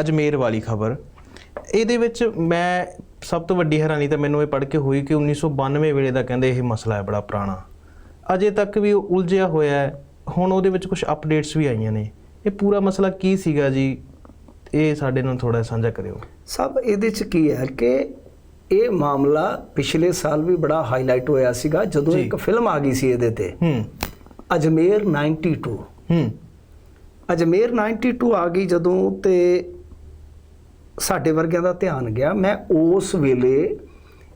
ਅਜਮੇਰ ਵਾਲੀ ਖਬਰ। ਇਹਦੇ ਵਿੱਚ ਮੈਂ ਸਭ ਤੋਂ ਵੱਡੀ ਹੈਰਾਨੀ ਤਾਂ ਮੈਨੂੰ ਇਹ ਪੜ੍ਹ ਕੇ ਹੋਈ ਕਿ 1992 ਵੇਲੇ ਦਾ ਕਹਿੰਦੇ ਇਹ ਮਸਲਾ ਹੈ ਬੜਾ ਪੁਰਾਣਾ। ਅਜੇ ਤੱਕ ਵੀ ਉਹ ਉਲਝਿਆ ਹੋਇਆ ਹੈ। ਹੁਣ ਉਹਦੇ ਵਿੱਚ ਕੁਝ ਅਪਡੇਟਸ ਵੀ ਆਈਆਂ ਨੇ। ਇਹ ਪੂਰਾ ਮਸਲਾ ਕੀ ਸੀਗਾ ਜੀ? ਇਹ ਸਾਡੇ ਨਾਲ ਥੋੜਾ ਸਾਂਝਾ ਕਰਿਓ। ਸਭ ਇਹਦੇ ਚ ਕੀ ਹੈ ਕਿ ਇਹ ਮਾਮਲਾ ਪਿਛਲੇ ਸਾਲ ਵੀ ਬੜਾ ਹਾਈਲਾਈਟ ਹੋਇਆ ਸੀਗਾ ਜਦੋਂ। ਇੱਕ ਫਿਲਮ ਆ ਗਈ ਸੀ ਇਹਦੇ ਤੇ। ਹੂੰ। ਅਜਮੇਰ 92 ਹੂੰ। ਅਜਮੇਰ 92 ਆ ਗਈ ਜਦੋਂ ਤੇ ਸਾਡੇ ਵਰਗਿਆਂ ਦਾ ਧਿਆਨ ਗਿਆ ਮੈਂ ਉਸ ਵੇਲੇ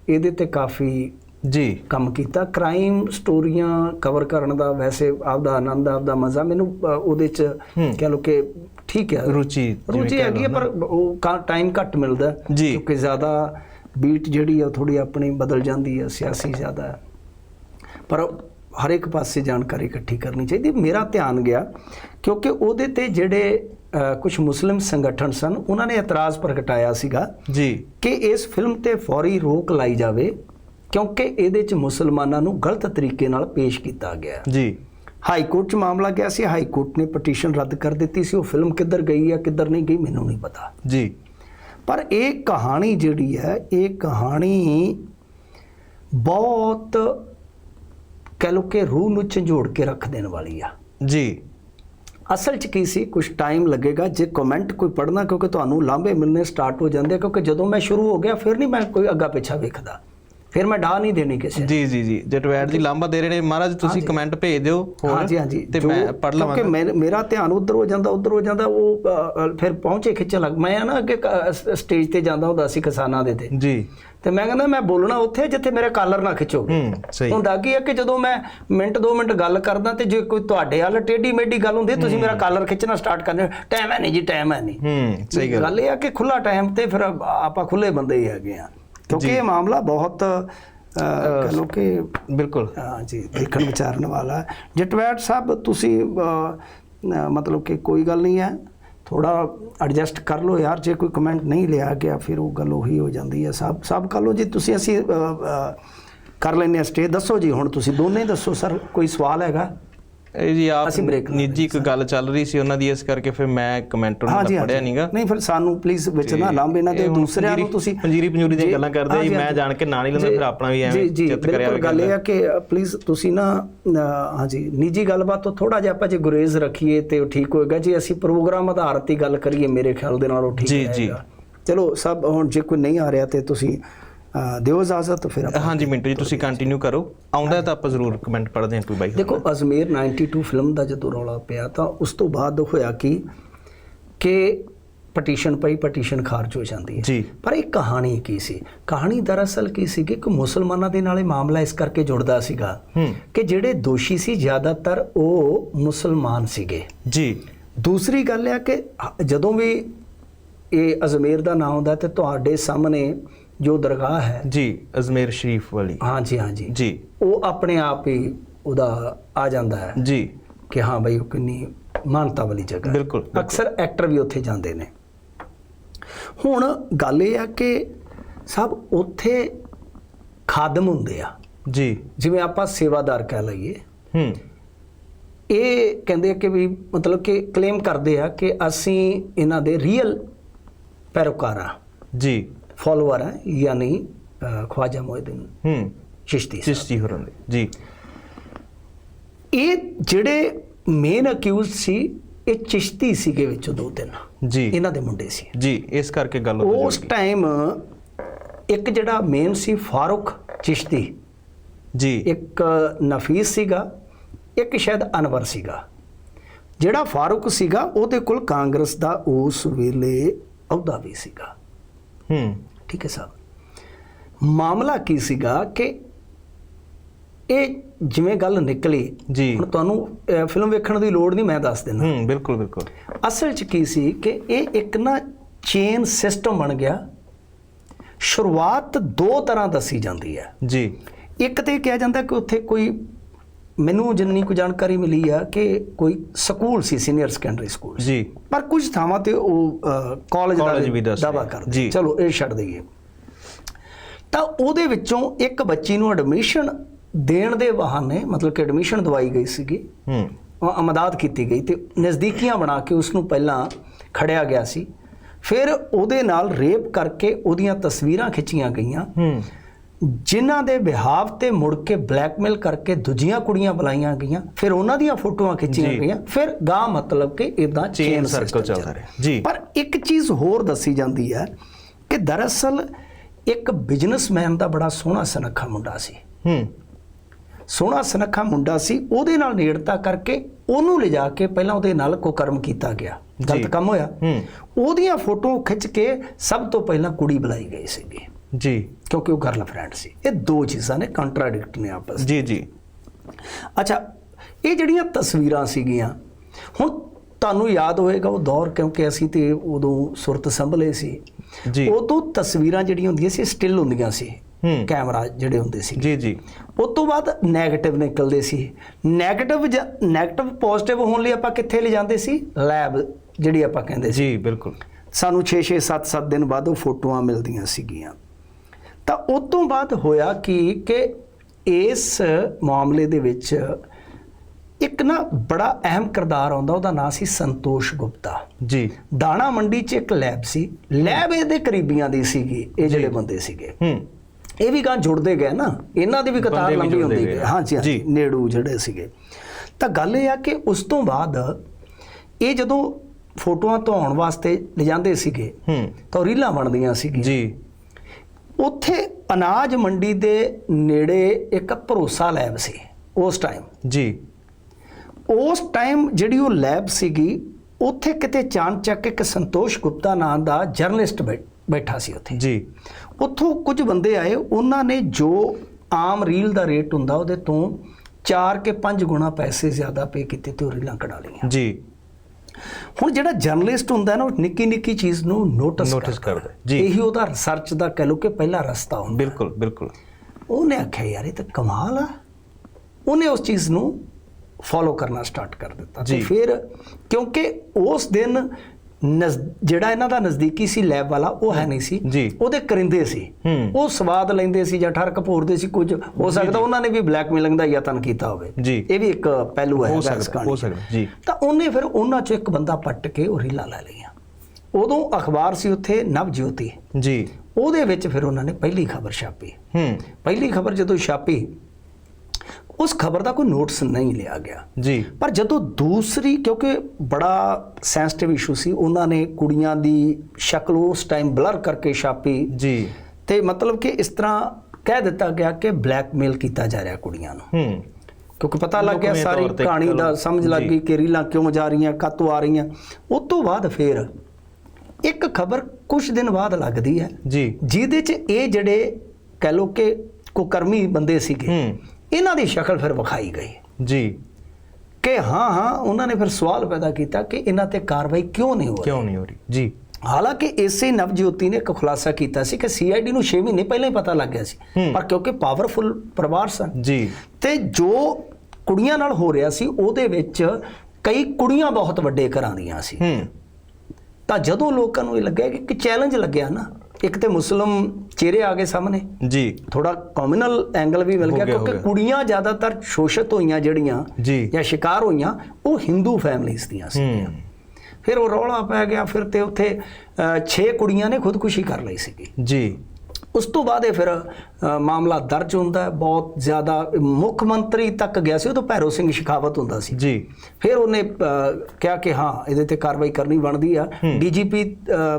ਇਹਦੇ ਤੇ ਕਾਫੀ ਜੀ। ਕੰਮ ਕੀਤਾ। ਕ੍ਰਾਈਮ ਸਟੋਰੀਆਂ ਕਵਰ ਕਰਨ ਦਾ ਵੈਸੇ ਆਪਦਾ ਆਨੰਦ ਆਪਦਾ ਮਜ਼ਾ ਮੈਨੂੰ ਉਹਦੇ ਚ। ਕਹ ਲੋ ਕਿ ਠੀਕ ਹੈ ਰੁਚੀ ਰੁਚੀ ਹੈਗੀ ਪਰ ਉਹ ਟਾਈਮ ਘੱਟ ਮਿਲਦਾ। ਕਿਉਂਕਿ ਜ਼ਿਆਦਾ ਬੀਟ ਜਿਹੜੀ ਆ ਥੋੜੀ ਆਪਣੀ ਬਦਲ ਜਾਂਦੀ ਹੈ ਸਿਆਸੀ ਜ਼ਿਆਦਾ ਪਰ ਹਰ ਇੱਕ ਪਾਸੇ ਜਾਣਕਾਰੀ ਇਕੱਠੀ ਕਰਨੀ ਚਾਹੀਦੀ। ਮੇਰਾ ਧਿਆਨ ਗਿਆ ਕਿਉਂਕਿ ਉਹਦੇ ਤੇ ਜਿਹੜੇ ਕੁਝ ਮੁਸਲਿਮ ਸੰਗਠਨ ਸਨ ਉਹਨਾਂ ਨੇ ਇਤਰਾਜ਼ ਪ੍ਰਗਟਾਇਆ ਸੀਗਾ ਜੀ। ਕਿ ਇਸ ਫਿਲਮ ਤੇ ਫੌਰੀ ਰੋਕ ਲਾਈ ਜਾਵੇ ਕਿਉਂਕਿ ਇਹਦੇ 'ਚ ਮੁਸਲਮਾਨਾਂ ਨੂੰ ਗਲਤ ਤਰੀਕੇ ਨਾਲ ਪੇਸ਼ ਕੀਤਾ ਗਿਆ। ਜੀ। ਹਾਈ ਕੋਰਟ 'ਚ ਮਾਮਲਾ ਗਿਆ ਸੀ ਹਾਈ ਕੋਰਟ ਨੇ ਪਟੀਸ਼ਨ ਰੱਦ ਕਰ ਦਿੱਤੀ ਸੀ ਉਹ ਫਿਲਮ ਕਿੱਧਰ ਗਈ ਹੈ ਕਿੱਧਰ ਨਹੀਂ ਗਈ ਮੈਨੂੰ ਨਹੀਂ ਪਤਾ। ਜੀ। ਪਰ ਇਹ ਕਹਾਣੀ ਜਿਹੜੀ ਹੈ ਇਹ ਕਹਾਣੀ ਬਹੁਤ ਕਹਿ ਲੋ ਕਿ ਰੂਹ ਨੂੰ ਝੰਜੋੜ ਕੇ ਰੱਖ ਦੇਣ ਵਾਲੀ ਆ। ਜੀ। ਅਸਲ 'ਚ ਕੀ ਸੀ? ਕੁਝ ਟਾਈਮ ਲੱਗੇਗਾ ਜੇ ਕਮੈਂਟ ਕੋਈ ਪੜਨਾ ਕਿਉਂਕਿ ਤੁਹਾਨੂੰ ਲਾਂਭੇ ਮਿਲਨੇ ਸਟਾਰਟ ਹੋ ਜਾਂਦੇ ਕਿਉਂਕਿ ਜਦੋਂ ਮੈਂ ਸ਼ੁਰੂ ਹੋ ਗਿਆ ਫਿਰ ਨਹੀਂ ਮੈਂ ਕੋਈ ਅੱਗਾ ਪਿੱਛਾ ਵੇਖਦਾ। ਫਿਰ ਮੈਂ ਡਾ ਨਹੀਂ ਦੇਣੀ ਕਿਸੇ। ਜੀ ਜੀ ਜੀ। ਜਟਵੈਟ ਜੀ ਲਾਂਬਾ ਦੇ ਰਹੇ ਨੇ ਮਹਾਰਾਜ ਤੁਸੀਂ। ਕਮੈਂਟ ਭੇਜ ਦਿਓ ਹੋਰ ਹਾਂਜੀ ਹਾਂਜੀ। ਤੇ ਮੈਂ ਪੜ ਲਵਾਂਗਾ। ਕਿਉਂਕਿ ਮੇਰਾ ਧਿਆਨ ਉਧਰ ਹੋ ਜਾਂਦਾ ਉਧਰ ਹੋ ਜਾਂਦਾ ਉਹ ਫਿਰ ਪਹੁੰਚੇ ਖਿੱਚਣ ਲੱਗ ਮੈਂ ਨਾ ਅੱਗੇ ਸਟੇਜ ਤੇ ਜਾਂਦਾ ਹੁੰਦਾ ਸੀ ਕਿਸਾਨਾਂ ਦੇ ਤੇ। ਜੀ। ਤੇ ਮੈਂ ਕਹਿੰਦਾ ਮੈਂ ਬੋਲਣਾ ਉੱਥੇ ਜਿੱਥੇ ਮੇਰੇ ਕਾਲਰ ਨਾ ਖਿੱਚੋਗੇ ਹੂੰ ਸਹੀ। ਹੁੰਦਾ ਕੀ ਹੈ ਕਿ ਜਦੋਂ ਮੈਂ ਮਿੰਟ 2 ਮਿੰਟ ਗੱਲ ਕਰਦਾ ਤੇ ਜੇ ਕੋਈ ਤੁਹਾਡੇ ਵੱਲ ਟੇਢੀ ਮੇਢੀ ਗੱਲ ਹੁੰਦੀ ਤੁਸੀਂ ਮੇਰਾ ਕਾਲਰ ਖਿੱਚਣਾ ਸਟਾਰਟ ਕਰਦੇ ਟਾਈਮ ਹੈ ਨਹੀਂ ਜੀ ਟਾਈਮ ਹੈ ਨਹੀਂ। ਹੂੰ ਸਹੀ ਗੱਲ। ਗੱਲ ਇਹ ਆ ਕਿ ਖੁੱਲਾ ਟਾਈਮ ਤੇ ਫਿਰ ਆਪਾਂ ਖੁੱਲੇ ਬੰਦੇ ਹੀ ਹੈਗੇ ਆ ਕਿਉਂਕਿ। ਇਹ ਮਾਮਲਾ ਬਹੁਤ ਕਹ ਕਿ ਬਿਲਕੁਲ। ਹਾਂ ਜੀ ਦੇਖਣ ਵਿਚਾਰਨ ਵਾਲਾ ਹੈ। ਜਟਵੈਟ ਸਾਹਿਬ ਤੁਸੀਂ ਮਤਲਬ ਕਿ ਕੋਈ ਗੱਲ ਨਹੀਂ ਹੈ। ਥੋੜਾ ਐਡਜਸਟ ਕਰ ਲਓ ਯਾਰ ਜੇ ਕੋਈ ਕਮੈਂਟ ਨਹੀਂ ਲਿਆ ਗਿਆ ਫਿਰ ਉਹ ਗੱਲ ਉਹੀ ਹੋ ਜਾਂਦੀ ਹੈ। ਸਭ ਸਭ ਕਰ ਲਓ। ਜੀ ਤੁਸੀਂ ਅਸੀਂ ਅ, ਅ, ਕਰ ਲੈਨੇ ਸਟੇ ਦੱਸੋ ਜੀ ਹੁਣ ਤੁਸੀਂ ਦੋਨੇ ਦੱਸੋ ਸਰ ਕੋਈ ਸਵਾਲ ਹੈਗਾ? ਇਹ ਜੀ ਆਪ ਅਸੀਂ break ਨਿੱਜੀ ਇੱਕ ਗੱਲ ਚੱਲ ਰਹੀ ਸੀ ਉਹਨਾਂ ਦੀ ਇਸ ਕਰਕੇ ਫਿਰ ਮੈਂ ਕਮੈਂਟ ਉਹਨਾਂ ਦਾ ਪੜਿਆ ਨਹੀਂਗਾ ਨਹੀਂ ਫਿਰ ਸਾਨੂੰ ਪਲੀਜ਼ ਵਿੱਚ ਨਾ ਲਾਂਬੇ ਨਾ ਤੇ ਦੂਸਰਿਆਂ ਨੂੰ ਤੁਸੀਂ ਪੰਜੀਰੀ ਪੰਜੂਰੀ ਦੀਆਂ ਗੱਲਾਂ ਕਰਦੇ ਆ ਜੀ, ਮੈਂ। ਜਾਣ ਕੇ ਨਾਂ ਨਹੀਂ ਲੈਂਦਾ, ਫਿਰ ਆਪਣਾ ਵੀ ਐਵੇਂ ਜੀ, ਜੀ, ਚਿੱਤ ਕਰਿਆ ਬਿਲਕੁਲ ਗੱਲ ਇਹ ਆ ਕਿ ਪਲੀਜ਼ ਤੁਸੀਂ ਨਾ ਅ, ਹਾਂਜੀ ਨਿੱਜੀ ਗੱਲਬਾਤ ਤੋਂ ਥੋੜਾ ਜਿਹਾ ਆਪਾਂ ਜੇ ਗੁਰੇਜ਼ ਰੱਖੀਏ ਤੇ ਉਹ ਠੀਕ ਹੋਏਗਾ। ਜੇ ਅਸੀਂ ਪ੍ਰੋਗਰਾਮ ਆਧਾਰਿਤ ਹੀ ਗੱਲ ਕਰੀਏ ਮੇਰੇ ਖਿਆਲ ਦੇ ਨਾਲ ਉਹ ਠੀਕ ਜੀ, ਜੀ। ਰਹੇਗਾ ਚਲੋ ਸਭ ਹੁਣ ਜੇ ਕੋਈ ਨਹੀਂ ਆ ਰਿਹਾ ਤੇ ਤੁਸੀਂ ਦਿਓ ਇਜਾਜ਼ਤ ਫਿਰ ਆਪਾਂ ਹਾਂਜੀ ਮਿੰਟੂ ਜੀ ਤੁਸੀਂ ਕੰਟੀਨਿਊ ਕਰੋ। ਆਉਂਦਾ ਤਾਂ ਆਪਾਂ ਜ਼ਰੂਰ ਕਮੈਂਟ ਪੜ੍ਹਦੇ ਹਾਂ ਕੋਈ ਬਾਈ ਦੇਖੋ ਅਜ਼ਮੇਰ 92 ਫਿਲਮ ਦਾ ਜਦੋਂ ਰੌਲਾ ਪਿਆ ਤਾਂ ਉਸ ਤੋਂ ਬਾਅਦ ਹੋਇਆ ਕੀ ਕਿ ਪਟੀਸ਼ਨ ਪਈ ਪਟੀਸ਼ਨ ਖਾਰਜ ਹੋ ਜਾਂਦੀ ਹੈ। ਜੀ। ਪਰ ਇਹ ਕਹਾਣੀ ਕੀ ਸੀ? ਕਹਾਣੀ ਦਰਅਸਲ ਕੀ ਸੀ ਕਿ ਮੁਸਲਮਾਨਾਂ ਦੇ ਨਾਲ ਇਹ ਮਾਮਲਾ ਇਸ ਕਰਕੇ ਜੁੜਦਾ ਸੀਗਾ ਕਿ ਜਿਹੜੇ ਦੋਸ਼ੀ ਸੀ ਜ਼ਿਆਦਾਤਰ ਉਹ ਮੁਸਲਮਾਨ ਸੀਗੇ। ਜੀ। ਦੂਸਰੀ ਗੱਲ ਹੈ ਕਿ ਜਦੋਂ ਵੀ ਇਹ ਅਜ਼ਮੇਰ ਦਾ ਨਾਮ ਆਉਂਦਾ ਤੇ ਤੁਹਾਡੇ ਸਾਹਮਣੇ ਜੋ ਦਰਗਾਹ ਹੈ। ਜੀ ਅਜਮੇਰ ਸ਼ਰੀਫ ਵਾਲੀ। ਹਾਂਜੀ ਹਾਂਜੀ ਜੀ। ਉਹ ਆਪਣੇ ਆਪ ਹੀ ਉਹਦਾ ਆ ਜਾਂਦਾ ਹੈ ਜੀ। ਕਿ ਹਾਂ ਬਈ ਉਹ ਕਿੰਨੀ ਮਾਨਤਾ ਵਾਲੀ ਜਗ੍ਹਾ ਹੈ। ਬਿਲਕੁਲ। ਅਕਸਰ ਐਕਟਰ ਵੀ ਉੱਥੇ ਜਾਂਦੇ ਨੇ। ਹੁਣ ਗੱਲ ਇਹ ਆ ਕਿ ਸਭ ਉੱਥੇ ਖਾਦਮ ਹੁੰਦੇ ਆ। ਜੀ। ਜਿਵੇਂ ਆਪਾਂ ਸੇਵਾਦਾਰ ਕਹਿ ਲਈਏ। ਹੂੰ। ਇਹ ਕਹਿੰਦੇ ਆ ਕਿ ਵੀ ਮਤਲਬ ਕਿ ਕਲੇਮ ਕਰਦੇ ਆ ਕਿ ਅਸੀਂ ਇਹਨਾਂ ਦੇ ਰੀਅਲ ਪੈਰੋਕਾਰ। ਆ ਜੀ। ਫਾਲੋਅਰ ਆ ਯਾਨੀ ਖਵਾਜਾ ਮੋਹਿਦੀਨ ਹੂੰ ਚਿਸ਼ਤੀ। ਚਿਸ਼ਤੀ ਹੋਰਾਂ ਦੇ ਜੀ ਇਹ ਜਿਹੜੇ ਮੇਨ ਅਕਿਊਜ਼ਡ ਸੀ ਇਹ ਚਿਸ਼ਤੀ ਸੀਗੇ ਵਿੱਚੋਂ ਦੋ ਤਿੰਨ ਜੀ ਇਹਨਾਂ ਦੇ ਮੁੰਡੇ ਸੀ ਜੀ ਇਸ ਕਰਕੇ ਗੱਲ ਹੋ ਉਸ ਟਾਈਮ ਇੱਕ ਜਿਹੜਾ ਮੇਨ ਸੀ ਫਾਰੂਕ ਚਿਸ਼ਤੀ ਜੀ ਇੱਕ ਨਫੀਸ ਸੀਗਾ ਇੱਕ ਸ਼ਾਇਦ ਅਨਵਰ ਸੀਗਾ ਜਿਹੜਾ ਫਾਰੂਕ ਸੀਗਾ ਉਹਦੇ ਕੋਲ ਕਾਂਗਰਸ ਦਾ ਉਸ ਵੇਲੇ ਅਹੁਦਾ ਵੀ ਸੀਗਾ ਹੂੰ। ਠੀਕ ਹੈ ਸਾਹਿਬ ਮਾਮਲਾ ਕੀ ਸੀਗਾ ਕਿ ਇਹ ਜਿਵੇਂ ਗੱਲ ਨਿਕਲੀ ਜੀ। ਹੁਣ ਤੁਹਾਨੂੰ ਫਿਲਮ ਵੇਖਣ ਦੀ ਲੋੜ ਨਹੀਂ ਮੈਂ ਦੱਸ ਦਿੰਦਾ। ਹੂੰ ਬਿਲਕੁਲ ਬਿਲਕੁਲ। ਅਸਲ 'ਚ ਕੀ ਸੀ ਕਿ ਇਹ ਇੱਕ ਨਾ ਚੇਨ ਸਿਸਟਮ ਬਣ ਗਿਆ। ਸ਼ੁਰੂਆਤ ਦੋ ਤਰ੍ਹਾਂ ਦੱਸੀ ਜਾਂਦੀ ਹੈ। ਜੀ। ਇੱਕ ਤੇ ਕਿਹਾ ਜਾਂਦਾ ਕਿ ਉੱਥੇ ਕੋਈ ਮੈਨੂੰ ਜਿੰਨੀ ਕੁ ਜਾਣਕਾਰੀ ਮਿਲੀ ਆ ਕਿ ਕੋਈ ਸਕੂਲ ਸੀ ਸੀਨੀਅਰ ਸੈਕੰਡਰੀ ਸਕੂਲ ਜੀ। ਪਰ ਕੁਝ ਥਾਵਾਂ ਤੇ ਉਹ ਕਾਲਜ ਦਾ ਦਾਵਾ। ਕਰਦੇ। ਚਲੋ ਇਹ ਛੱਡ ਦਈਏ। ਤਾਂ ਉਹਦੇ ਵਿੱਚੋਂ ਇੱਕ ਬੱਚੀ ਨੂੰ ਐਡਮਿਸ਼ਨ ਦੇਣ ਦੇ ਬਹਾਨੇ ਮਤਲਬ ਕਿ ਐਡਮਿਸ਼ਨ ਦਵਾਈ ਗਈ ਸੀਗੀ। ਹੂੰ। ਉਹ ਅਮਦਾਦ ਕੀਤੀ ਗਈ ਤੇ ਨਜ਼ਦੀਕੀਆਂ ਬਣਾ ਕੇ ਉਸ ਨੂੰ ਪਹਿਲਾਂ ਖੜਿਆ ਗਿਆ ਸੀ। ਫਿਰ ਉਹਦੇ ਨਾਲ ਰੇਪ ਕਰਕੇ ਉਹਦੀਆਂ ਤਸਵੀਰਾਂ ਖਿੱਚੀਆਂ ਗਈਆਂ। ਹੂੰ। ਜਿਨ੍ਹਾਂ ਦੇ ਬਿਹਾਵ ਤੇ ਮੁੜ ਕੇ ਬਲੈਕਮੇਲ ਕਰਕੇ ਦੂਜੀਆਂ ਕੁੜੀਆਂ ਬੁਲਾਈਆਂ ਗਈਆਂ ਫਿਰ ਉਹਨਾਂ ਦੀਆਂ ਫੋਟੋਆਂ ਖਿੱਚੀਆਂ। ਗਈਆਂ ਫਿਰ ਗਾਂ ਮਤਲਬ ਕਿ ਇਦਾਂ Chain circle ਚੱਲਦਾ ਰਿਹਾ। ਜੀ। ਪਰ ਇੱਕ ਚੀਜ਼ ਹੋਰ ਦੱਸੀ ਜਾਂਦੀ ਹੈ ਕਿ ਦਰਅਸਲ ਇੱਕ ਬਿਜ਼ਨਸਮੈਨ ਦਾ ਬੜਾ ਸੋਹਣਾ ਸੁਨੱਖਾ ਮੁੰਡਾ ਸੀ ਹੂੰ ਸੋਹਣਾ ਸੁਨੱਖਾ ਮੁੰਡਾ ਸੀ ਉਹਦੇ ਨਾਲ ਨੇੜਤਾ ਕਰਕੇ ਉਹਨੂੰ ਲਿਜਾ ਕੇ ਪਹਿਲਾਂ ਉਹਦੇ ਨਾਲ ਕੁਕਰਮ ਕੀਤਾ ਗਿਆ ਗਲਤ। ਕੰਮ ਹੋਇਆ ਹੂੰ ਉਹਦੀਆਂ ਫੋਟੋ ਖਿੱਚ ਕੇ ਸਭ ਤੋਂ ਪਹਿਲਾਂ ਕੁੜੀ ਬੁਲਾਈ ਗਈ ਸੀਗੀ ਜੀ। ਕਿਉਂਕਿ ਉਹ ਗਰਲਫ੍ਰੈਂਡ ਸੀ। ਇਹ ਦੋ ਚੀਜ਼ਾਂ ਨੇ ਕੰਟਰਾਡਿਕਟ ਨੇ ਆਪਸ ਜੀ ਜੀ। ਅੱਛਾ ਇਹ ਜਿਹੜੀਆਂ ਤਸਵੀਰਾਂ ਸੀਗੀਆਂ ਹੁਣ ਤੁਹਾਨੂੰ ਯਾਦ ਹੋਏਗਾ ਉਹ ਦੌਰ ਕਿਉਂਕਿ ਅਸੀਂ ਤੇ ਉਦੋਂ ਸੁਰਤ ਸੰਭਲੇ ਸੀ। ਜੀ। ਉਦੋਂ ਤਸਵੀਰਾਂ ਜਿਹੜੀਆਂ ਹੁੰਦੀਆਂ ਸੀ ਸਟਿਲ ਹੁੰਦੀਆਂ ਸੀ। ਕੈਮਰਾ ਜਿਹੜੇ ਹੁੰਦੇ ਸੀ। ਜੀ ਜੀ। ਉਸ ਤੋਂ ਬਾਅਦ 네ਗੇਟਿਵ ਨਿਕਲਦੇ ਸੀ। 네ਗੇਟਿਵ 네ਗੇਟਿਵ ਪੋਜ਼ਿਟਿਵ ਹੋਣ ਲਈ ਆਪਾਂ ਕਿੱਥੇ ਲੈ ਜਾਂਦੇ ਸੀ? ਲੈਬ ਜਿਹੜੀ ਆਪਾਂ ਕਹਿੰਦੇ ਸੀ। ਜੀ ਬਿਲਕੁਲ। ਸਾਨੂੰ 6 6 7 7 ਦਿਨ ਬਾਅਦ ਉਹ ਫੋਟੋਆਂ ਮਿਲਦੀਆਂ ਸੀਗੀਆਂ। ਤਾਂ ਉਸ ਤੋਂ ਬਾਅਦ ਹੋਇਆ ਕੀ ਕਿ ਇਸ ਮਾਮਲੇ ਦੇ ਵਿੱਚ ਇੱਕ ਨਾ ਬੜਾ ਅਹਿਮ ਕਿਰਦਾਰ ਆਉਂਦਾ ਉਹਦਾ ਨਾਂ ਸੀ ਸੰਤੋਸ਼ ਗੁਪਤਾ। ਜੀ। ਦਾਣਾ ਮੰਡੀ 'ਚ ਇੱਕ ਲੈਬ ਸੀ। ਲੈਬ ਇਹਦੇ ਕਰੀਬੀਆਂ ਦੀ ਸੀਗੀ ਇਹ ਜਿਹੜੇ ਬੰਦੇ ਸੀਗੇ। ਹੂੰ। ਇਹ ਵੀ ਗਾਂ ਜੁੜਦੇ ਗਏ ਨਾ ਇਹਨਾਂ ਦੀ ਵੀ ਕਤਾਰ ਲੰਬੀ ਹੁੰਦੀ। ਗਈ। ਹਾਂਜੀ ਹਾਂਜੀ। ਨੇੜੂ ਜਿਹੜੇ ਸੀਗੇ। ਤਾਂ ਗੱਲ ਇਹ ਆ ਕਿ ਉਸ ਤੋਂ ਬਾਅਦ ਇਹ ਜਦੋਂ ਫੋਟੋਆਂ ਧੋਣ ਵਾਸਤੇ ਲਿਜਾਂਦੇ ਸੀਗੇ ਹੂੰ। ਤਾਂ ਉਹ ਰੀਲਾਂ ਬਣਦੀਆਂ ਸੀਗੀਆਂ। ਜੀ। ਉੱਥੇ ਅਨਾਜ ਮੰਡੀ ਦੇ ਨੇੜੇ ਇੱਕ ਭਰੋਸਾ ਲੈਬ ਸੀ ਉਸ ਟਾਈਮ। ਜੀ। ਉਸ ਟਾਈਮ ਜਿਹੜੀ ਉਹ ਲੈਬ ਸੀਗੀ ਉੱਥੇ ਕਿਤੇ ਚਾਨ ਚੱਕ ਇੱਕ ਸੰਤੋਸ਼ ਗੁਪਤਾ ਨਾਂ ਦਾ ਜਰਨਲਿਸਟ ਬੈਠਾ ਸੀ ਉੱਥੇ। ਜੀ। ਉੱਥੋਂ ਕੁਝ ਬੰਦੇ ਆਏ ਉਹਨਾਂ ਨੇ ਜੋ ਆਮ ਰੀਲ ਦਾ ਰੇਟ ਹੁੰਦਾ ਉਹਦੇ ਤੋਂ 4 ਕੇ 5 ਗੁਣਾ ਪੈਸੇ ਜ਼ਿਆਦਾ ਪੇ ਕੀਤੇ ਤੇ ਉਹ ਰੀਲਾਂ ਕਢਾ ਲਈਆਂ। ਜੀ। ਹੁਣ ਜਿਹੜਾ ਜਰਨਲਿਸਟ ਹੁੰਦਾ ਨਾ ਉਹ ਨਿੱਕੀ ਨਿੱਕੀ ਚੀਜ਼ ਨੂੰ ਨੋਟਿਸ Notice ਕਰਦਾ। ਜੀ। ਇਹੀ ਉਹਦਾ ਰਿਸਰਚ ਦਾ ਕਹਿ ਲੋ ਕਿ ਪਹਿਲਾ ਰਸਤਾ ਹੁੰਦਾ ਬਿਲਕੁਲ ਬਿਲਕੁਲ ਉਹਨੇ ਆਖਿਆ ਯਾਰ ਇਹ ਤਾਂ ਕਮਾਲ ਆ ਉਹਨੇ ਉਸ ਚੀਜ਼ ਨੂੰ ਫੋਲੋ ਕਰਨਾ ਸਟਾਰਟ ਕਰ ਦਿੱਤਾ ਤੇ। ਫਿਰ ਕਿਉਂਕਿ ਉਸ ਦਿਨ ਜਿਹੜਾ ਇਹਨਾਂ ਦਾ ਨਜ਼ਦੀਕੀ ਸੀ ਲੈਬ ਵਾਲਾ ਉਹ ਹੈ ਨਹੀਂ ਸੀ। ਉਹਦੇ ਕਰਿੰਦੇ ਸੀ। ਉਹ ਸਵਾਦ ਲੈਂਦੇ ਸੀ ਜਾਂ ਠਰ ਕਪੂਰਦੇ ਸੀ ਕੁਝ ਹੋ ਸਕਦਾ ਉਹਨਾਂ ਨੇ ਵੀ ਬਲੈਕਮੇਲਿੰਗ ਦਾ ਯਤਨ ਕੀਤਾ ਹੋਵੇ। ਇਹ ਵੀ ਇੱਕ ਪਹਿਲੂ ਹੈ ਹੋ ਸਕਦਾ ਹੋ। ਸਕਦਾ ਜੀ। ਤਾਂ ਉਹਨੇ ਫਿਰ ਉਹਨਾਂ ਚੋਂ ਇੱਕ ਬੰਦਾ ਪੱਟ ਕੇ ਉਹ ਰੀਲਾਂ ਲੈ ਲਈਆਂ। ਉਦੋਂ ਅਖਬਾਰ ਸੀ ਉੱਥੇ ਨਵ ਜੋਤੀ ਜੀ। ਉਹਦੇ ਵਿੱਚ ਫਿਰ ਉਹਨਾਂ ਨੇ ਪਹਿਲੀ ਖਬਰ ਛਾਪੀ। ਹੂੰ। ਪਹਿਲੀ ਖਬਰ ਜਦੋਂ ਛਾਪੀ ਉਸ ਖਬਰ ਦਾ ਕੋਈ ਨੋਟਿਸ ਨਹੀਂ ਲਿਆ ਗਿਆ ਜੀ ਪਰ ਜਦੋਂ ਦੂਸਰੀ ਕਿਉਂਕਿ ਬੜਾ ਸੈਂਸਿਟਿਵ ਇਸ਼ੂ ਸੀ ਉਹਨਾਂ ਨੇ ਕੁੜੀਆਂ ਦੀ ਸ਼ਕਲ ਉਸ ਟਾਈਮ ਬਲਰ ਕਰਕੇ ਛਾਪੀ ਜੀ ਤੇ ਮਤਲਬ ਕਿ ਇਸ ਤਰ੍ਹਾਂ ਕਹਿ ਦਿੱਤਾ ਗਿਆ ਕਿ ਬਲੈਕਮੇਲ ਕੀਤਾ ਜਾ ਰਿਹਾ ਕੁੜੀਆਂ ਨੂੰ ਹੂੰ ਕਿਉਂਕਿ ਪਤਾ ਲੱਗ ਗਿਆ ਸਾਰੀ ਕਹਾਣੀ ਦਾ ਸਮਝ ਲੱਗ। ਗਈ ਕਿ ਰੀਲਾਂ ਕਿਉਂ ਜਾ ਰਹੀਆਂ ਕਾਤੋਂ ਆ ਰਹੀਆਂ ਉਸ ਤੋਂ ਬਾਅਦ ਫਿਰ ਇੱਕ ਖਬਰ ਕੁਝ ਦਿਨ ਬਾਅਦ ਲੱਗਦੀ ਹੈ ਜੀ ਜਿਹਦੇ 'ਚ ਇਹ ਜਿਹੜੇ ਕਹਿ ਲੋ ਕਿ ਕੁਕਰਮੀ ਬੰਦੇ ਸੀਗੇ ਹੂੰ ਇਹਨਾਂ ਦੀ ਸ਼ਕਲ ਫਿਰ ਵਿਖਾਈ ਗਈ। ਜੀ। ਕਿ ਹਾਂ ਹਾਂ ਉਹਨਾਂ ਨੇ ਫਿਰ ਸਵਾਲ ਪੈਦਾ ਕੀਤਾ ਕਿ ਇਹਨਾਂ ਤੇ ਕਾਰਵਾਈ ਕਿਉਂ ਨਹੀਂ ਹੋ ਰਹੀ? ਕਿਉਂ ਨਹੀਂ ਹੋ ਰਹੀ? ਜੀ। ਹਾਲਾਂਕਿ ਇਸੇ ਨਵਜੋਤੀ ਨੇ ਇੱਕ ਖੁਲਾਸਾ ਕੀਤਾ ਸੀ ਕਿ ਸੀਆਈਡੀ ਨੂੰ 6 ਮਹੀਨੇ ਪਹਿਲਾਂ ਹੀ ਪਤਾ ਲੱਗ ਗਿਆ ਸੀ। ਪਰ ਕਿਉਂਕਿ ਪਾਵਰਫੁਲ ਪਰਿਵਾਰ ਸਨ। ਜੀ। ਤੇ ਜੋ ਕੁੜੀਆਂ ਨਾਲ ਹੋ ਰਿਹਾ ਸੀ ਉਹਦੇ ਵਿੱਚ ਕਈ ਕੁੜੀਆਂ ਬਹੁਤ ਵੱਡੇ ਘਰਾਂ ਦੀਆਂ ਸੀ। ਤਾਂ ਜਦੋਂ ਲੋਕਾਂ ਨੂੰ ਇਹ ਲੱਗਿਆ ਕਿ ਇੱਕ ਚੈਲੰਜ ਲੱਗਿਆ ਨਾ ਇੱਕ ਤੇ ਮੁਸਲਮ ਚਿਹਰੇ ਆ ਗਏ ਸਾਹਮਣੇ। ਜੀ। ਥੋੜਾ ਕਮਿਊਨਲ ਐਂਗਲ ਵੀ ਮਿਲ ਗਿਆ ਕਿਉਂਕਿ। ਕੁੜੀਆਂ ਜ਼ਿਆਦਾਤਰ ਸ਼ੋਸ਼ਤ ਹੋਈਆਂ ਜਿਹੜੀਆਂ ਜੀ। ਜਾਂ ਸ਼ਿਕਾਰ ਹੋਈਆਂ ਉਹ ਹਿੰਦੂ ਫੈਮਿਲੀਆਂ ਦੀਆਂ ਸੀ ਫਿਰ ਉਹ ਰੌਲਾ ਪੈ ਗਿਆ ਫਿਰ ਤੇ ਉੱਥੇ 6 ਕੁੜੀਆਂ ਨੇ ਖੁਦਕੁਸ਼ੀ ਕਰ ਲਈ ਸੀਗੀ। ਜੀ। ਉਸ ਤੋਂ ਬਾਅਦ ਇਹ ਫਿਰ ਮਾਮਲਾ ਦਰਜ ਹੁੰਦਾ ਹੈ। ਬਹੁਤ ਜ਼ਿਆਦਾ ਮੁੱਖ ਮੰਤਰੀ ਤੱਕ ਗਿਆ ਸੀ ਉਦੋਂ ਭੈਰੋ ਸਿੰਘ ਸ਼ਿਕਾਵਤ ਹੁੰਦਾ ਸੀ। ਜੀ। ਫਿਰ ਉਹਨੇ ਕਿਹਾ ਕਿ ਹਾਂ ਇਹਦੇ ਤੇ ਕਾਰਵਾਈ ਕਰਨੀ ਬਣਦੀ ਆ। ਡੀਜੀਪੀ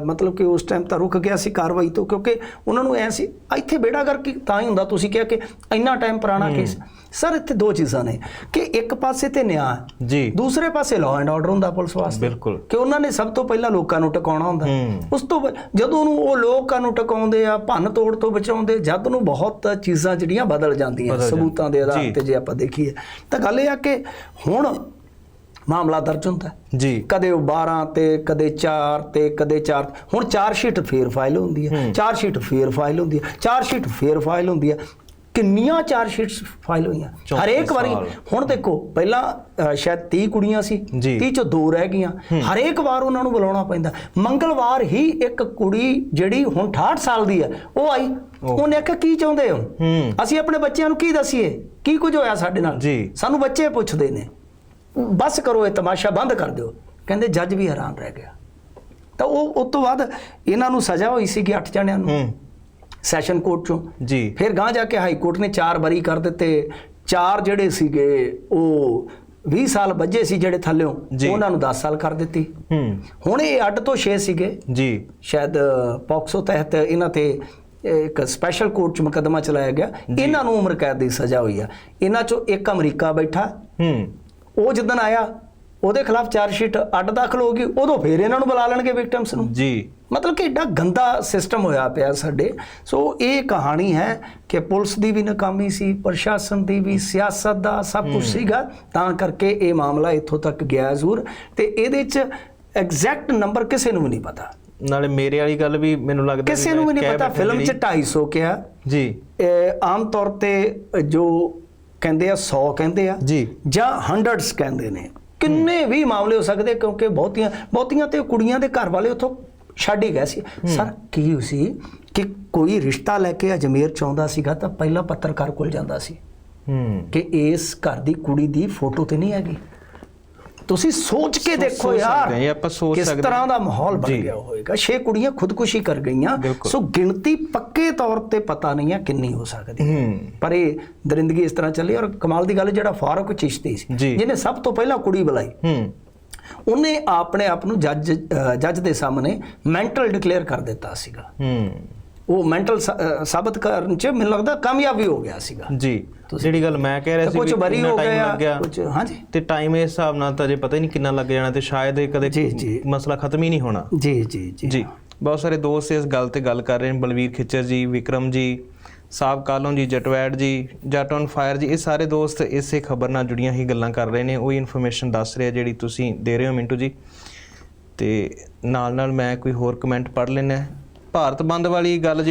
ਮਤਲਬ ਕਿ ਉਸ ਟਾਈਮ ਤਾਂ ਰੁਕ ਗਿਆ ਸੀ ਕਾਰਵਾਈ ਤੋਂ ਕਿਉਂਕਿ ਉਹਨਾਂ ਨੂੰ ਐ ਸੀ ਇੱਥੇ ਬੇੜਾ ਕਰਕੇ ਤਾਂ ਹੀ ਹੁੰਦਾ ਤੁਸੀਂ ਕਿਹਾ ਕਿ ਇੰਨਾ ਟਾਈਮ ਪੁਰਾਣਾ ਕੇਸ ਸਰ ਇੱਥੇ ਦੋ ਚੀਜ਼ਾਂ ਨੇ ਕਿ ਇੱਕ ਪਾਸੇ ਤੇ ਨਿਆਂ ਜੀ। ਦੂਸਰੇ ਪਾਸੇ ਲਾਅ ਐਂਡ ਆਰਡਰ ਹੁੰਦਾ ਪੁਲਿਸ ਵਾਸਤੇ। ਬਿਲਕੁਲ। ਕਿ ਉਹਨਾਂ ਨੇ ਸਭ ਤੋਂ ਪਹਿਲਾਂ ਲੋਕਾਂ ਨੂੰ ਟਿਕਾਉਣਾ ਹੁੰਦਾ। ਉਸ ਤੋਂ ਜਦੋਂ ਨੂੰ ਉਹ ਲੋਕਾਂ ਨੂੰ ਟਿਕਾਉਂਦੇ ਆ ਭੰਨ ਤੋੜ ਤੋਂ ਬਚਾਉਂਦੇ ਜਦ ਨੂੰ ਬਹੁਤ ਚੀਜ਼ਾਂ ਜਿਹੜੀਆਂ ਬਦਲ ਜਾਂਦੀਆਂ ਸਬੂਤਾਂ ਦੇ ਆਧਾਰ। ਤੇ ਜੇ ਆਪਾਂ ਦੇਖੀਏ ਤਾਂ ਗੱਲ ਇਹ ਆ ਕਿ ਹੁਣ ਮਾਮਲਾ ਦਰਜ ਹੁੰਦਾ। ਜੀ ਕਦੇ ਉਹ 12 ਤੇ ਕਦੇ 4 ਤੇ ਕਦੇ 4 ਹੁਣ ਚਾਰ ਸ਼ੀਟ ਫੇਰ ਫਾਈਲ ਹੁੰਦੀ ਹੈ ਹੂੰ। ਚਾਰ ਸ਼ੀਟ ਫੇਰ ਫਾਈਲ ਹੁੰਦੀ ਹੈ ਚਾਰ ਸ਼ੀਟ ਫੇਰ ਫਾਈਲ ਹੁੰਦੀ ਹੈ ਕਿੰਨੀਆਂ ਚਾਰ ਸ਼ੀਟਸ ਫਾਈਲ ਹੋਈਆਂ। ਹਰੇਕ ਵਾਰੀ। ਹੁਣ ਦੇਖੋ ਪਹਿਲਾਂ ਸ਼ਾਇਦ 30 ਕੁੜੀਆਂ ਸੀ ਜੀ। 30 ਚੋਂ ਦੋ ਰਹਿ ਗਈਆਂ। ਹਰੇਕ ਵਾਰ ਉਹਨਾਂ ਨੂੰ ਬੁਲਾਉਣਾ ਪੈਂਦਾ। ਮੰਗਲਵਾਰ ਹੀ ਇੱਕ ਕੁੜੀ ਜਿਹੜੀ ਹੁਣ 68 ਸਾਲ ਦੀ ਹੈ ਉਹ ਆਈ। ਉਹਨੇ ਆਖਿਆ ਕੀ ਚਾਹੁੰਦੇ ਹੋ? ਅਸੀਂ ਆਪਣੇ ਬੱਚਿਆਂ ਨੂੰ ਕੀ ਦਸੀਏ? ਕੀ ਕੁਝ ਹੋਇਆ ਸਾਡੇ ਨਾਲ। ਸਾਨੂੰ ਬੱਚੇ ਪੁੱਛਦੇ ਨੇ। ਬਸ ਕਰੋ ਇਹ ਤਮਾਸ਼ਾ ਬੰਦ ਕਰ ਦਿਓ। ਕਹਿੰਦੇ ਜੱਜ ਵੀ ਹੈਰਾਨ ਰਹਿ ਗਿਆ। ਤਾਂ ਉਹ ਉਸ ਤੋਂ ਬਾਅਦ ਇਹਨਾਂ ਨੂੰ ਸਜ਼ਾ ਹੋਈ ਸੀ ਕਿ 8 ਜਣਿਆਂ ਨੂੰ। ਸੈਸ਼ਨ ਕੋਰਟ ਚੋਂ। ਜੀ। ਫਿਰ ਗਾਂ ਜਾ ਕੇ ਹਾਈ ਕੋਰਟ ਨੇ ਚਾਰ ਬਰੀ ਕਰ ਦਿੱਤੇ। ਚਾਰ ਜਿਹੜੇ ਸੀਗੇ ਉਹ 20 ਸਾਲ ਵੱਜੇ ਸੀ ਜਿਹੜੇ ਥੱਲਿਓਂ। ਉਹਨਾਂ ਨੂੰ 10 ਸਾਲ ਕਰ ਦਿੱਤੀ। ਹੂੰ। ਹੁਣ ਇਹ ਅੱਡ ਤੋਂ 6 ਸੀਗੇ। ਜੀ। ਸ਼ਾਇਦ ਪੌਕਸੋ ਤਹਿਤ ਇਹਨਾਂ ਤੇ ਇੱਕ ਸਪੈਸ਼ਲ ਕੋਰਟ ਚ ਮੁਕੱਦਮਾ ਚਲਾਇਆ ਗਿਆ। ਇਹਨਾਂ ਨੂੰ ਉਮਰ ਕੈਦ ਦੀ ਸਜ਼ਾ ਹੋਈ ਆ। ਇਹਨਾਂ ਚੋਂ ਇੱਕ ਅਮਰੀਕਾ ਬੈਠਾ। ਹੂੰ। ਉਹ ਜਿੱਦਣ ਆਇਆ ਉਹਦੇ ਖਿਲਾਫ ਚਾਰਜ ਸ਼ੀਟ ਅੱਡ ਦਾਖਲ ਹੋ ਗਈ। ਉਦੋਂ ਫੇਰ ਇਹਨਾਂ ਨੂੰ ਬੁਲਾ ਲੈਣਗੇ ਵਿਕਟਮਸ ਨੂੰ। ਜੀ। ਮਤਲਬ ਕਿ ਏਡਾ ਗੰਦਾ ਸਿਸਟਮ ਹੋਇਆ ਪਿਆ ਸਾਡੇ। ਸੋ ਇਹ ਕਹਾਣੀ ਹੈ ਕਿ ਪੁਲਿਸ ਦੀ ਵੀ ਨਾਕਾਮੀ ਸੀ ਪ੍ਰਸ਼ਾਸਨ ਦੀ ਵੀ ਸਿਆਸਤ ਦਾ ਸਭ ਕੁਝ ਸੀਗਾ। ਤਾਂ ਕਰਕੇ ਇਹ ਮਾਮਲਾ ਇੱਥੋਂ ਤੱਕ ਗਿਆ ਜ਼ਰੂਰ। ਤੇ ਇਹਦੇ ਚ ਐਗਜ਼ੈਕਟ ਨੰਬਰ ਕਿਸੇ ਨੂੰ ਵੀ ਨਹੀਂ ਪਤਾ। ਨਾਲੇ ਮੇਰੇ ਵਾਲੀ ਗੱਲ ਵੀ ਮੈਨੂੰ ਲੱਗਦਾ ਕਿਸੇ ਨੂੰ ਵੀ ਨਹੀਂ ਪਤਾ। ਫਿਲਮ ਚ ਜਿਹੜੀ- 250 ਕਿਹਾ। ਜੀ। ਆਮ ਤੌਰ ਤੇ ਜੋ ਕਹਿੰਦੇ ਆ 100 ਕਹਿੰਦੇ ਆ। ਜੀ। ਜਾਂ ਹੰਡਰਡਸ ਕਹਿੰਦੇ ਨੇ। ਕਿੰਨੇ ਵੀ ਮਾਮਲੇ ਹੋ ਸਕਦੇ ਕਿਉਂਕਿ ਬਹੁਤੀਆਂ ਬਹੁਤੀਆਂ ਤੇ ਕੁੜੀਆਂ ਦੇ ਘਰ ਵਾਲੇ ਉੱਥੋਂ ਛੱਡ ਹੀ ਗਏ ਸੀ। ਸਰ ਕੀ ਸੀ ਕਿ ਕੋਈ ਰਿਸ਼ਤਾ ਲੈ ਕੇ ਅਜਮੇਰ ਚ ਆਉਂਦਾ ਸੀਗਾ ਤਾਂ ਪਹਿਲਾਂ ਪੱਤਰਕਾਰ ਕੋਲ ਜਾਂਦਾ ਸੀ ਹੂੰ। ਕਿ ਇਸ ਘਰ ਦੀ ਕੁੜੀ ਦੀ ਫੋਟੋ ਤੇ ਨਹੀਂ ਹੈਗੀ। ਤੁਸੀਂ ਸੋਚ ਕੇ ਦੇਖੋ ਯਾਰ ਆਪਾਂ ਸੋਚ ਕਿਸ ਸਕਦੇ ਤਰ੍ਹਾਂ ਹਾਂ। ਦਾ ਮਾਹੌਲ ਬਣ। ਗਿਆ ਹੋਵੇਗਾ। ਛੇ ਕੁੜੀਆਂ ਖੁਦਕੁਸ਼ੀ ਕਰ ਗਈਆਂ। ਸੋ ਗਿਣਤੀ ਪੱਕੇ ਤੌਰ ਤੇ ਪਤਾ ਨਹੀਂ ਹੈ ਕਿੰਨੀ ਹੋ ਸਕਦੀ ਪਰ ਇਹ ਦਰਿੰਦਗੀ ਇਸ ਤਰ੍ਹਾਂ ਚੱਲੀ ਔਰ ਕਮਾਲ ਦੀ ਗੱਲ ਜਿਹੜਾ ਫਾਰੂਕ ਚਿਸ਼ਤੀ ਸੀ। ਜਿਹਨੇ ਸਭ ਤੋਂ ਪਹਿਲਾਂ ਕੁੜੀ ਬੁਲਾਈ। ਹੂੰ। ਉਹਨੇ ਆਪਣੇ ਆਪ ਨੂੰ ਜੱਜ ਜੱਜ ਦੇ ਸਾਹਮਣੇ ਮੈਂਟਲ ਡਿਕਲੇਅਰ ਕਰ ਦਿੱਤਾ ਸੀਗਾ। ਹੂੰ। ਉਹ ਮੈਂਟਲ ਸਾਬਤ ਕਰਨ ਚ ਮੈਨੂੰ ਲੱਗਦਾ ਕਾਮਯਾਬ ਹੋ ਗਿਆ ਸੀਗਾ। ਜੀ। ਜਿਹੜੀ ਗੱਲ ਮੈਂ ਕਹਿ ਰਿਹਾ ਸੀ ਕੁਝ ਬਰੀ ਹੋ ਗਿਆ ਕੁਝ ਹਾਂਜੀ ਤੇ ਟਾਈਮ ਇਸ ਹਿਸਾਬ ਨਾਲ ਤਾਂ ਜੇ ਪਤਾ ਹੀ ਨਹੀਂ ਕਿੰਨਾ ਲੱਗ ਜਾਣਾ ਤੇ ਸ਼ਾਇਦ ਇਹ ਕਦੇ। ਮਸਲਾ ਖਤਮ ਹੀ ਨਹੀਂ ਹੋਣਾ। ਜੀ ਜੀ। ਜੀ। ਬਹੁਤ ਸਾਰੇ ਦੋਸਤ ਇਸ ਗੱਲ ਤੇ ਗੱਲ ਕਰ ਰਹੇ ਨੇ। ਬਲਵੀਰ ਖਿੱਚਰ ਜੀ ਵਿਕਰਮ ਜੀ ਸਾਹਿਬ ਕਾਲੋਂ ਜੀ, ਜਟਵੈੜ ਜੀ, ਜੱਟ ਔਨ ਫਾਇਰ ਜੀ, ਇਹ ਸਾਰੇ ਦੋਸਤ ਇਸੇ ਖਬਰ ਨਾਲ ਜੁੜੀਆਂ ਹੀ ਗੱਲਾਂ ਕਰ ਰਹੇ ਨੇ। ਉਹੀ ਇਨਫੋਰਮੇਸ਼ਨ ਦੱਸ ਰਹੇ ਜਿਹੜੀ ਤੁਸੀਂ ਦੇ ਰਹੇ ਹੋ ਮਿੰਟੂ ਜੀ। ਤੇ ਨਾਲ ਨਾਲ ਮੈਂ ਕੋਈ ਹੋਰ ਕਮੈਂਟ ਪੜ੍ਹ ਲੈਣਾ ਭਾਰਤ ਬੰਦ ਵਾਲੀ ਗੱਲ